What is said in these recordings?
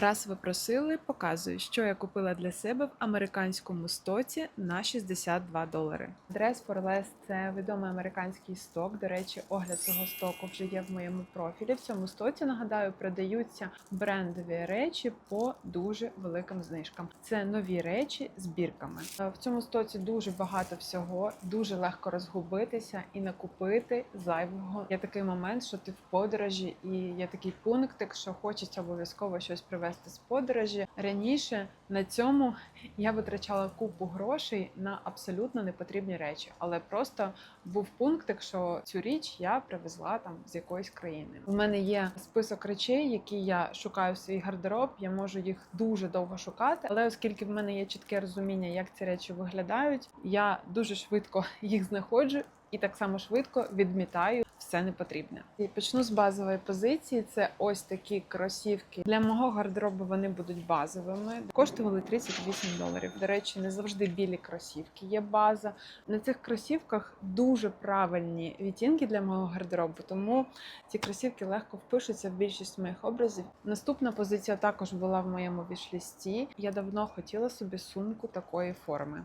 Раз ви просили, показую, що я купила для себе в американському стоці на 62 долари. Dress for Less – це відомий американський сток. До речі, огляд цього стоку вже є в моєму профілі. В цьому стоці нагадаю, продаються брендові речі по дуже великим знижкам. Це нові речі з бірками. Е, В цьому стоці дуже багато всього, дуже легко розгубитися і накупити зайвого. Є такий момент, що ти в подорожі, і є такий пунктик, що хочеться обов'язково щось привезти з подорожі. Раніше на цьому я витрачала купу грошей на абсолютно непотрібні речі, але просто був пунктик, що цю річ я привезла там з якоїсь країни. У мене є список речей, які я шукаю в свій гардероб. Я можу їх дуже довго шукати, але оскільки в мене є чітке розуміння, як ці речі виглядають, я дуже швидко їх знаходжу і так само швидко відмітаю все непотрібне. І почну з базової позиції. Це ось такі кросівки. Для мого гардеробу вони будуть базовими. Коштували 38 доларів. До речі, не завжди білі кросівки. Є база. На цих кросівках дуже правильні відтінки для мого гардеробу, тому ці кросівки легко впишуться в більшість моїх образів. Наступна позиція також була в моєму вішлісті. Я давно хотіла собі сумку такої форми.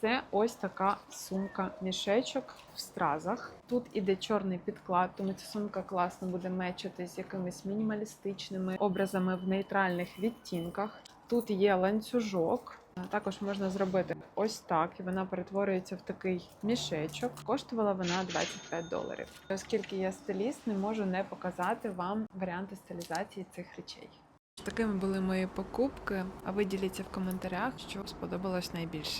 Це ось така сумка-мішечок в стразах. Тут іде чорний підклад, тому ця сумка класно буде мечити з якимись мінімалістичними образами в нейтральних відтінках. Тут є ланцюжок. Також можна зробити ось так, і вона перетворюється в такий мішечок. Коштувала вона 25 доларів. Оскільки я стиліст, не можу не показати вам варіанти стилізації цих речей. Такими були мої покупки. А ви діліться в коментарях, що сподобалось найбільше.